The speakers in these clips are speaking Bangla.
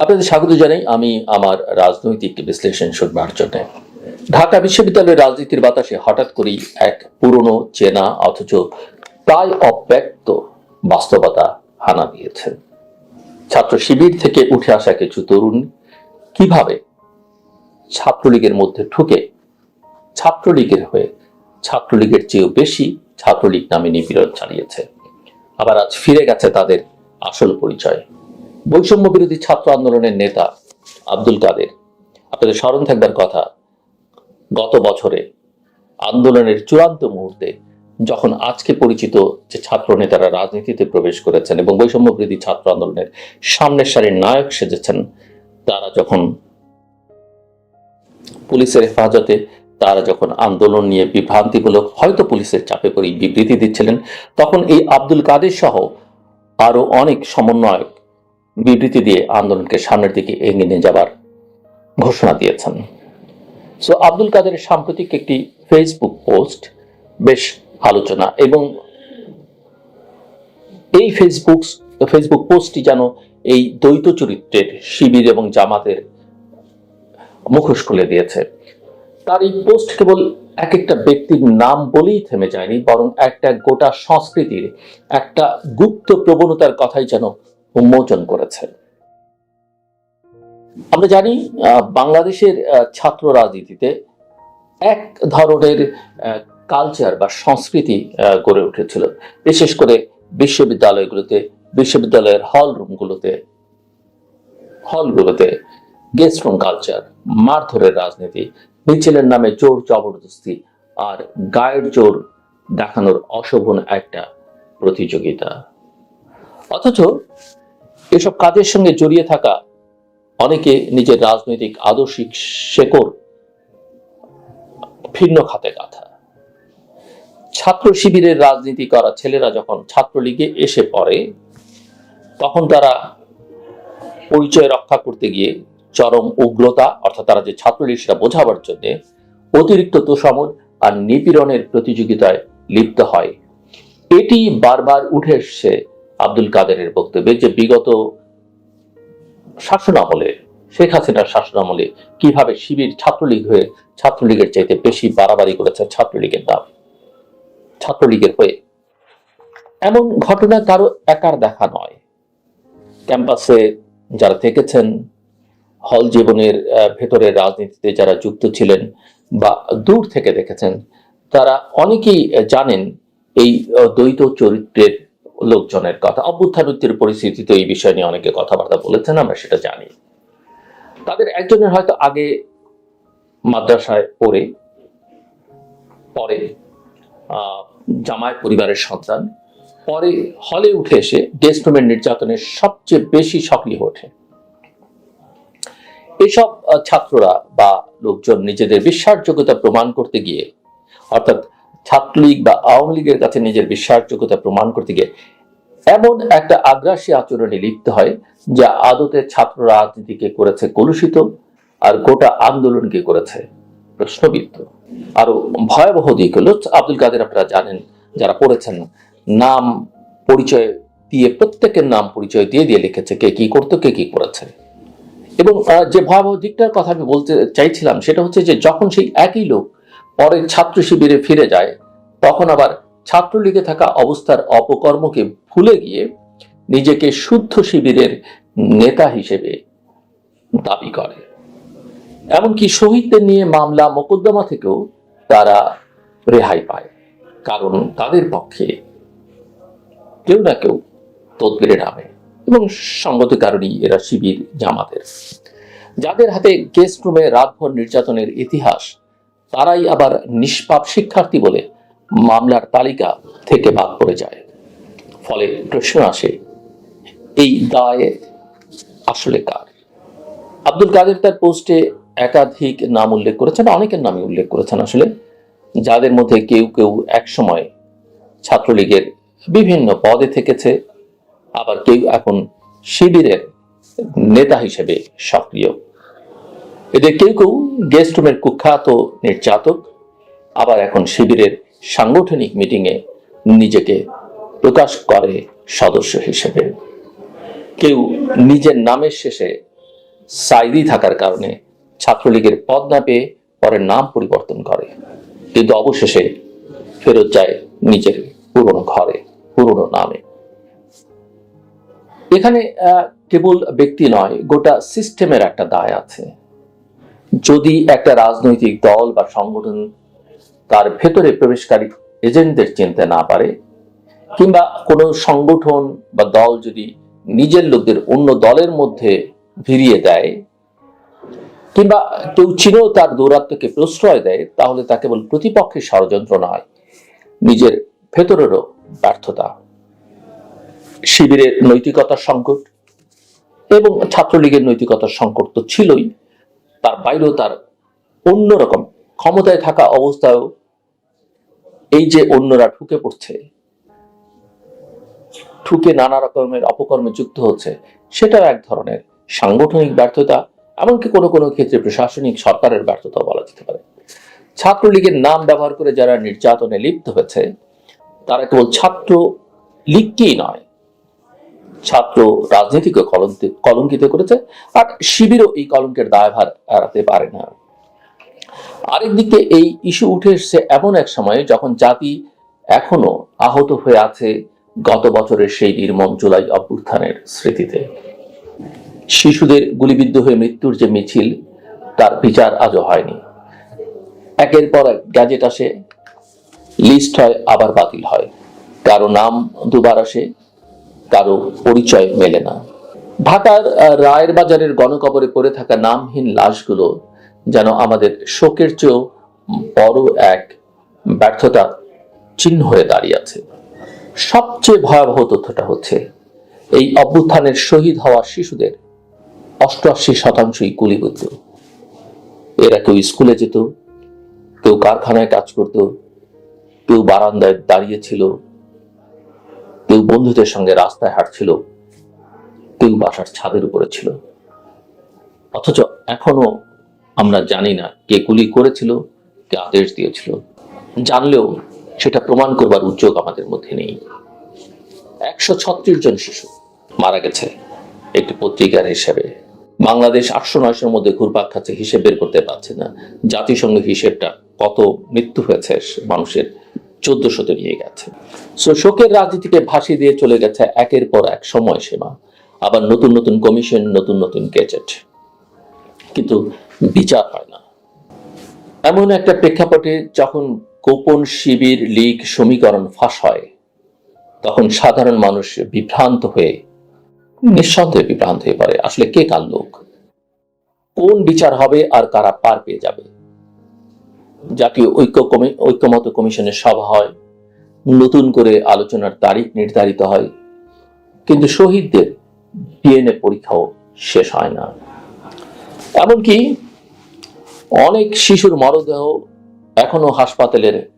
আপনাদের স্বাগত জানাই। আমি আমার রাজনৈতিক বিশ্লেষণ শুনবার জন্য ঢাকা বিশ্ববিদ্যালয়ের রাজনীতির বাতাসে হঠাৎ করেই এক পুরনো চেনা, অথচ প্রায় অব্যক্ত বাস্তবতা হানা দিয়েছে। ছাত্র শিবির থেকে উঠে আসা কিছু তরুণ কীভাবে ছাত্রলীগের মধ্যে ঢুকে ছাত্রলীগের হয়ে ছাত্রলীগের চেয়েও বেশি ছাত্রলীগ নামে নিপীড়ন চালিয়েছে। আবার আজ ফিরে গেছে তাদের আসল পরিচয়। বৈষম্য বিরোধী ছাত্র আন্দোলনের নেতা আব্দুল কাদের। আপনাদের স্মরণ থাকবার কথা, গত বছরে আন্দোলনের চূড়ান্ত মুহূর্তে যখন আজকে পরিচিত যে ছাত্র নেতারা রাজনীতিতে প্রবেশ করেছেন এবং বৈষম্য বিরোধী ছাত্র আন্দোলনের সামনের সারির নায়ক সেজেছেন, তারা যখন পুলিশের হেফাজতে, তারা যখন আন্দোলন নিয়ে বিভ্রান্তিমূলক হয়তো পুলিশের চাপে পড়ে বিবৃতি দিচ্ছিলেন, তখন এই আব্দুল কাদের সহ আরও অনেক সমন্বয়ক বিবৃতি দিয়ে আন্দোলনকে সামনের দিকে এগিয়ে নিয়ে যাবার ঘোষণা দিয়েছেন। সো আব্দুল কাদের সাম্প্রতিক একটি ফেসবুক পোস্ট বেশ আলোচনা এবং এই ফেসবুক ফেসবুক পোস্টটি যেন এই দ্বৈত চরিত্রের শিবির এবং জামাতের মুখোশ খুলে দিয়েছে। তার এই পোস্ট কেবল এক একটা ব্যক্তির নাম বলেই থেমে যায়নি, বরং একটা গোটা সংস্কৃতির একটা গুপ্ত প্রবণতার কথাই যেন উন্মোচন করেছে আমরা জানি বাংলাদেশের ছাত্র রাজনীতিতে এক ধরনের কালচার বা সংস্কৃতি গড়ে উঠেছিল। বিশেষ করে বিশ্ববিদ্যালয়গুলোতে, বিশ্ববিদ্যালয়ের হল রুমগুলোতে হলগুলোতে গেস্ট রুম কালচার মারধরের রাজনীতি, মিছিলের নামে জোর জবরদস্তি আর গায়ের জোর দেখানোর অশোভন একটা প্রতিযোগিতা। অথচ এসব কাজের সঙ্গে জড়িয়ে থাকা অনেকে নিজের রাজনৈতিক আদর্শিক শেকড় ভিন্ন খাতে গাথা। ছাত্র শিবিরের রাজনীতি করা ছেলেরা যখন ছাত্রলীগে এসে পড়ে, তখন তারা পরিচয় রক্ষা করতে গিয়ে চরম উগ্রতা, অর্থাৎ তারা যে ছাত্রলীগ, সেটা বোঝাবার জন্য অতিরিক্ত তোষামদ আর নিপীড়নের প্রতিযোগিতায় লিপ্ত হয়। এটি বারবার উঠে এসছে আব্দুল কাদেরের বক্তব্যে যে বিগত শাসনামলে, শেখ হাসিনার শাসনামলে কীভাবে শিবির ছাত্রলীগ হয়ে ছাত্রলীগের চাইতে বেশি বাড়াবাড়ি করেছে ছাত্রলীগের দাম ছাত্রলীগের হয়ে। এমন ঘটনা কারও একার দেখা নয়। ক্যাম্পাসে যারা থেকেছেন, হল জীবনের ভেতরের রাজনীতিতে যারা যুক্ত ছিলেন বা দূর থেকে দেখেছেন, তারা অনেকেই জানেন এই দ্বৈত চরিত্রের লোকজনের কথা। অভ্যুত্থানোত্তর পরিস্থিতিতে এই বিষয় নিয়ে অনেকে কথাবার্তা বলেছেন আমরা সেটা জানি। তাদের একজনের হয়তো আগে মাদ্রাসায় পড়ে পরে আহ, জামায়াত পরিবারের সন্তান পরে হলে উঠে এসে গেস্ট রুমের নির্যাতনের সবচেয়ে বেশি সক্রিয় ওঠে। এসব ছাত্ররা বা লোকজন নিজেদের বিশ্বাসযোগ্যতা প্রমাণ করতে গিয়ে অর্থাৎ ছাত্রলীগ বা আওয়ামী লীগের কাছে নিজের বিশ্বাসযোগ্যতা প্রমাণ করতে গিয়ে এমন একটা আগ্রাসী আচরণে লিপ্ত হয়, যা আদতে ছাত্র রাজনীতিকে করেছে কলুষিত আর গোটা আন্দোলনকে করেছে প্রশ্নবিদ্ধ। আরও ভয়াবহ দিক হলো, আব্দুল কাদের আপনারা জানেন, যারা পড়েছেন, নাম পরিচয় দিয়ে, প্রত্যেকের নাম পরিচয় দিয়ে দিয়ে লিখেছে কে কি করতো, কে কি করেছে। এবং যে ভয়াবহ দিকটার কথা আমি বলতে চাইছিলাম, সেটা হচ্ছে যে যখন সেই একই লোক পরে ছাত্র শিবিরে ফিরে যায়। তখন আবার ছাত্রলীগে থাকা অবস্থার অপকর্মকে ভুলে গিয়ে নিজেকে শুদ্ধ শিবিরের নেতা হিসেবে দাবি করে। এমনকি শহীদদের নিয়ে মামলা মোকদ্দমা থেকেও তারা রেহাই পায়। কারণ তাদের পক্ষে কেউ না কেউ তদবিরে নামে এবং সঙ্গত কারণেই এরা শিবির জামাতের। যাদের হাতে গেস্ট রুমে রাতভর নির্যাতনের ইতিহাস তারাই আবার নিষ্পাপ শিক্ষার্থী বলে মামলার তালিকা থেকে বাদ পড়ে যায়। ফলে প্রশ্ন আসে, এই দায় আসলে কার? আব্দুল কাদের তার পোস্টে একাধিক নাম উল্লেখ করেছেন অনেকের নামই উল্লেখ করেছেন আসলে, যাদের মধ্যে কেউ কেউ একসময় ছাত্রলীগের বিভিন্ন পদে থেকেছে, আবার কেউ এখন শিবিরের নেতা হিসেবে সক্রিয়। এদের কেউ কেউ গেস্ট রুমের কুখ্যাত নির্যাতক, আবার এখন শিবিরের সাংগঠনিক মিটিংয়ে নিজেকে প্রকাশ করে সদস্য হিসেবে। কেউ নিজের নামের শেষে সাইদি থাকার কারণে ছাত্রলীগের পদ না পেয়ে পরে নাম পরিবর্তন করে, কিন্তু অবশেষে ফেরত যায় নিজের পুরনো ঘরে, পুরনো নামে। এখানে কেবল ব্যক্তি নয়, গোটা সিস্টেমের একটা দায় আছে। যদি একটা রাজনৈতিক দল বা সংগঠন তার ভেতরে প্রবেশকারী এজেন্টদের চিনতে না পারে, কিংবা কোনো সংগঠন বা দল যদি নিজের লোকদের অন্য দলের মধ্যে ভিড়িয়ে দেয়, কিংবা কেউ চিনেও তার দৌরাত্মকে প্রশ্রয় দেয়, তাহলে তা কেবল প্রতিপক্ষের ষড়যন্ত্র নয়, নিজের ভেতরেরও ব্যর্থতা। শিবিরের নৈতিকতার সংকট এবং ছাত্রলীগের নৈতিকতার সংকট তো ছিলই। তার বাইরেও তার অন্যরকম ক্ষমতায় থাকা অবস্থায়ও এই যে অন্যরা ঠুকে পড়ছে ঠুকে নানা রকমের অপকর্মে যুক্ত হচ্ছে, সেটাও এক ধরনের সাংগঠনিক ব্যর্থতা, এমনকি কোনো কোনো ক্ষেত্রে প্রশাসনিক সরকারের ব্যর্থতা বলা যেতে পারে। ছাত্রলীগের নাম ব্যবহার করে যারা নির্যাতনে লিপ্ত হয়েছে, তারা কেবল ছাত্র লীগকেই নয় ছাত্র রাজনীতিকে কলঙ্কিত করেছে, আর শিবিরও এই কলঙ্কের দায়ভার এড়াতে পারে না। আরেক দিকে এই ইস্যু উঠে এসছে এমন এক সময়ে যখন জাতি এখনও আহত হয়ে আছে গত বছরের সেই নির্মম জুলাই অভ্যুত্থানের স্মৃতিতে। শিশুদের গুলিবিদ্ধ হয়ে মৃত্যুর যে মিছিল, তার বিচার আজও হয়নি। একের পর এক গ্যাজেট আসে, লিস্ট হয়, আবার বাতিল হয়। কারও নাম দুবার আসে কারও পরিচয় মেলে না। ঢাকার রায়ের বাজারের গণকবরে পড়ে থাকা নামহীন লাশগুলো যেন আমাদের শোকের চেয়েও বড় এক ব্যর্থতা চিহ্ন হয়ে দাঁড়িয়ে আছে। সবচেয়ে ভয়াবহ তথ্যটা হচ্ছে, এই অভ্যুত্থানের শহীদ হওয়া শিশুদের অষ্টআশি শতাংশই গুলিবিদ্ধ এরা কেউ স্কুলে যেত, কেউ কারখানায় কাজ করত, কেউ বারান্দায় দাঁড়িয়েছিল কেউ বন্ধুদের সঙ্গে রাস্তায় হাঁটছিল কেউ বাসার ছাদের উপরে ছিল। অথচ এখনও আমরা জানি না কে গুলি করেছিল, কে আদেশ দিয়েছিল। জানলেও সেটা প্রমাণ করবার উদ্যোগ আমাদের মধ্যে নেই। একশো ছত্রিশ জন শিশু মারা গেছে একটি পত্রিকার হিসেবে। বাংলাদেশ আটশো নয়শোর মধ্যে ঘুরপাক খাচ্ছে, হিসেব বের করতে পারছে না। জাতিসংঘ হিসেবটা কত মৃত্যু হয়েছে মানুষের চোদ্দশোতে নিয়ে গেছে। সো শোকের রাজনীতিকে ভাসিয়ে দিয়ে চলে গেছে একের পর এক সময়সীমা। আবার নতুন নতুন কমিশন, নতুন নতুন গেজেট। কিন্তু বিচার হয় না। এমন একটা প্রেক্ষাপটে যখন গোপন শিবির লীগ সমীকরণ ফাঁস হয়, তখন সাধারণ মানুষ বিভ্রান্ত হয়ে, নিঃসন্দেহে বিভ্রান্ত হয়ে পড়ে। আসলে কে কার লোক? কোন বিচার হবে আর কারা পার পেয়ে যাবে? জাতীয় ঐক্য কমি- ঐক্যমত কমিশনের সভা হয়। নতুন করে আলোচনার তারিখ নির্ধারিত হয়। কিন্তু শহীদদের ডিএনএ পরীক্ষাও শেষ হয় না। এমনকি অনেক শিশুর মরদেহ এখনও হাসপাতালের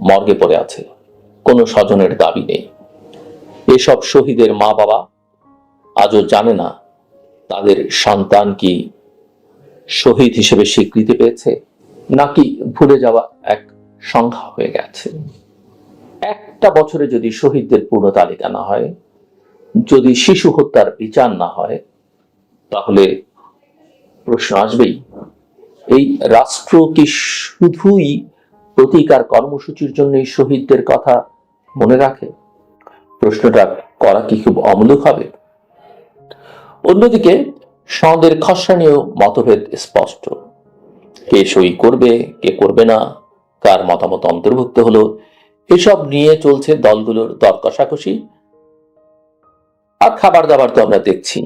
মর্গে পড়ে আছে। কোনো স্বজনের দাবি নেই। এসব শহীদের মা বাবা আজও জানে না তাদের সন্তান কি শহীদ হিসেবে স্বীকৃতি পেয়েছে। নাকি ভুলে যাওয়া এক সংখ্যা হয়ে গেছে। একটা বছরে যদি শহীদদের পূর্ণ তালিকা না হয়, যদি শিশু হত্যার বিচার না হয়, তাহলে প্রশ্ন আসবেই, এই রাষ্ট্র কি শুধুই প্রতিকার কর্মসূচির জন্য শহীদদের কথা মনে রাখে? প্রশ্নটা করা কি খুব অমূলক হবে? অন্যদিকে সনদের খসড়া নিয়েও মতভেদ স্পষ্ট। কে সই করবে, কে করবে না, কার মতামত অন্তর্ভুক্ত হলো, এসব নিয়ে চলছে দলগুলোর দর কষাকষি আর খাবার দাবার তো আমরা দেখছি।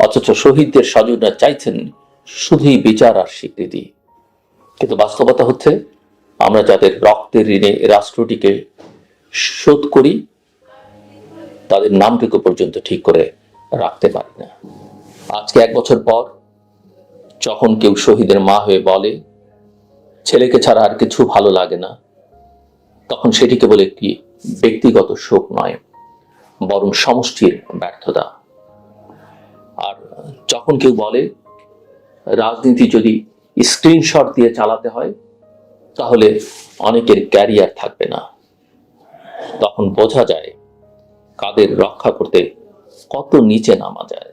অথচ শহীদদের স্বজনরা চাইছেন শুধুই বিচার আর স্বীকৃতি। কিন্তু বাস্তবতা হচ্ছে, আমরা যাদের রক্তের ঋণে রাষ্ট্রটিকে শোধ করি, তাদের নামটুকু পর্যন্ত ঠিক করে রাখতে পারি না। আজকে এক বছর পর যখন কেউ শহীদের মা হয়ে বলে, ছেলেকে ছাড়া আর কিছু ভালো লাগে না, তখন সেটি কেবল একটি ব্যক্তিগত শোক নয়, বরং সমষ্টির ব্যর্থতা। আর যখন কেউ বলে, রাজনীতি যদি স্ক্রিনশট দিয়ে চালাতে হয়, তাহলে অনেকের ক্যারিয়ার থাকবে না। তখন বোঝা যায়, কাদের রক্ষা করতে কত নিচে নামা যায়।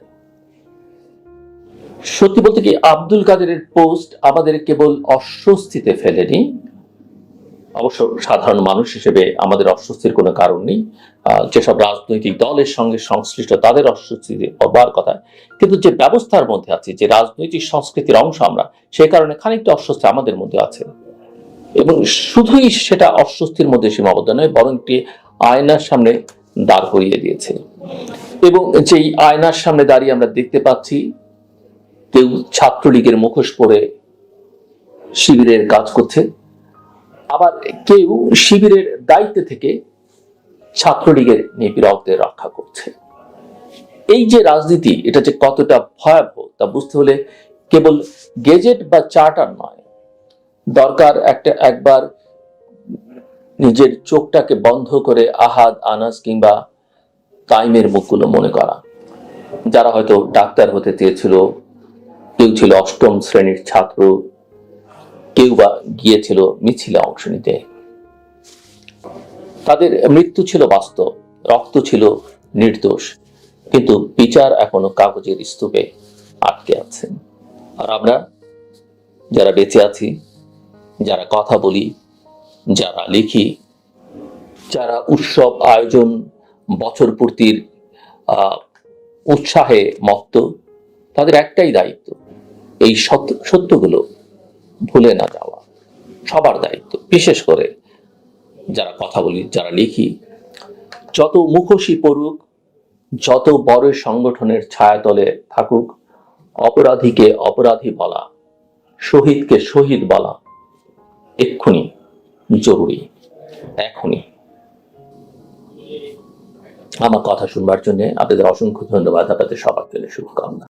সত্যি বলতে কি আব্দুল কাদেরের পোস্ট আমাদের কেবল অস্বস্তিতে ফেলেনি? অবশ্য সাধারণ মানুষ হিসেবে আমাদের অস্বস্তির কোনো কারণ নেই। যেসব রাজনৈতিক দলের সঙ্গে সংশ্লিষ্ট তাদের অস্বস্তি হবার কথা। কিন্তু যে ব্যবস্থার মধ্যে আছে, যে রাজনৈতিক সংস্কৃতির অংশ আমরা, সে কারণে খানিকটা অস্বস্তি আমাদের মধ্যে আছে। এবং শুধুই সেটা অস্বস্তির মধ্যে সীমাবদ্ধ নয়, বরং একটি আয়নার সামনে দাঁড় করিয়ে দিয়েছে। এবং যেই আয়নার সামনে দাঁড়িয়ে আমরা দেখতে পাচ্ছি কেউ ছাত্রলীগের মুখোশ পরে শিবিরের কাজ করছে। আবার কেউ শিবিরের দায়িত্বে থেকে ছাত্রলীগের নিপীড়কদের রক্ষা করছে। এই যে রাজনীতি, এটা যে কতটা ভয়াবহ, তা বুঝতে হলে কেবল গেজেট বা চার্টার নয়। দরকার একটা একবার নিজের চোখটাকে বন্ধ করে আহাদ, আনাস কিংবা তাইমের মুখগুলো মনে করা। যারা হয়তো ডাক্তার হতে চেয়েছিল কেউ ছিল অষ্টম শ্রেণির ছাত্র। কেউ বা গিয়েছিল মিছিলে অংশ নিতে। তাদের মৃত্যু ছিল বাস্তব, রক্ত ছিল নির্দোষ, কিন্তু বিচার এখনও কাগজের স্তূপে আটকে আছে। আর আমরা, যারা বেঁচে আছি, যারা কথা বলি, যারা লিখি, যারা উৎসব আয়োজন বছর পূর্তির উৎসাহে মত্ত, তাদের একটাই দায়িত্ব এই সত্য, সত্যগুলো ভুলে না যাওয়া সবার দায়িত্ব। বিশেষ করে যারা কথা বলি, যারা লিখি, যত মুখোশী পড়ুক, যত বড় সংগঠনের ছায়াতলে থাকুক, অপরাধীকে অপরাধী বলা, শহীদকে শহীদ বলা এক্ষুনি জরুরি, এখনই। আমার কথা শুনবার জন্য আপনাদের অসংখ্য ধন্যবাদ, আপনাদের সবার জন্য শুভকামনা।